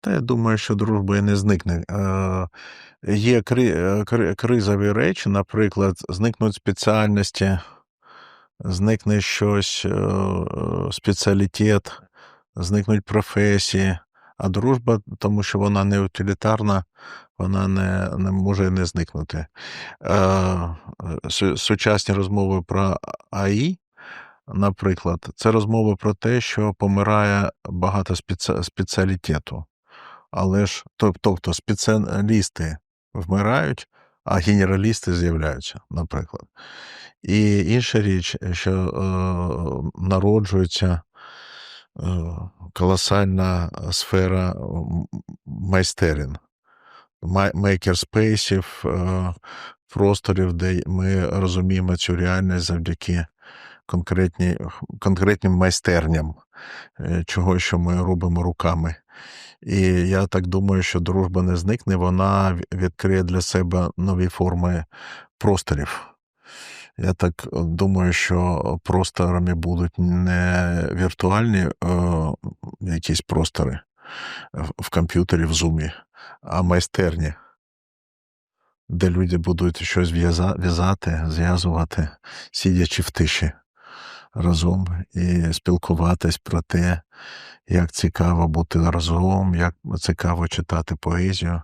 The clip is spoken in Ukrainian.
Та я думаю, що дружба і не зникне. Е, Є кри, е, кри- кризові речі, наприклад, зникнуть спеціальності, зникне щось, е, е, спеціалітет, зникнуть професії. А дружба, тому що вона не утилітарна, вона не, не може не зникнути. Е, Сучасні розмови про АІ, наприклад, це розмова про те, що помирає багато спеціалітету. Але ж, тобто, спеціалісти вмирають, а генералісти з'являються, наприклад. І інша річ, що е, народжується е, колосальна сфера майстерин, мейкерспейсів, е, просторів, де ми розуміємо цю реальність завдяки конкретні, конкретним майстерням, е, чого, що ми робимо руками. І я так думаю, що дружба не зникне, вона відкриє для себе нові форми просторів. Я так е, думаю, що просторами будуть не віртуальні е, якісь простори в комп'ютері, в зумі, а майстерні, де люди будуть щось в'язати, зв'язувати, сидячи в тиші разом і спілкуватись про те, як цікаво бути разом, як цікаво читати поезію,